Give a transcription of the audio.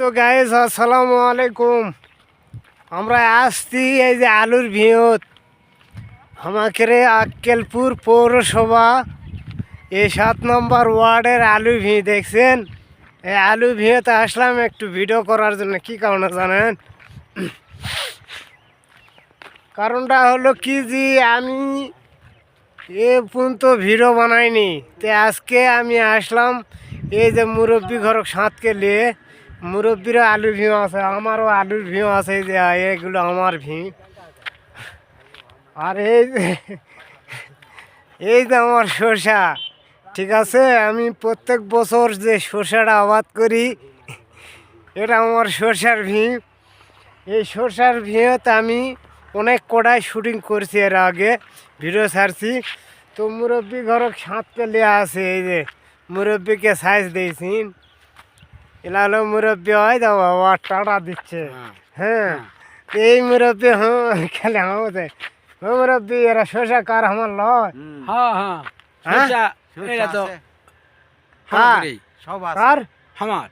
তো গাইজ আসসালামু আলাইকুম। আমরা আসছি এই যে আলুর ভিয়ত আমাকে আক্কেলপুর পৌরসভা এই সাত নম্বর ওয়ার্ডের আলু ভি দেখছেন? এই আলু ভিঁতে আসলাম একটু ভিডিও করার জন্য, কি কারণে জানেন? কারণটা হলো কি যে আমি এ পর্যন্ত ভিডিও বানাইনি। তো আজকে আমি আসলাম এই যে মুরব্বী ঘরক সাঁতকে নিয়ে মুরব্বীরও আলুর ভিউ আছে, আমারও আলুর ভিউ আছে যে এগুলো আমার ভি আর এই যে এই যে আমার শসা, ঠিক আছে? আমি প্রত্যেক বছর যে শসাটা আবাদ করি, এটা আমার শসার ভি এই শসার ভিউতে আমি অনেক কড়াই শুটিং করছি এর আগে, ভিডিও ছাড়ছি। তো মুরব্বী ঘর সাঁতকে লিয়ে আছে, এই যে, মুরব্বীকে সাইজ দিয়েছি। এলা হলো মুরব্বী হয় তো বাবা টাটা দিচ্ছে। হ্যাঁ এই মুরব্বী হ্যাঁ খেলে আমাদের ও মুরব্বী এরা শসা কার আমার লয়? হ্যাঁ হ্যাঁ। হ্যাঁ? তো। হ্যাঁ আমাদেরই, কার? আমার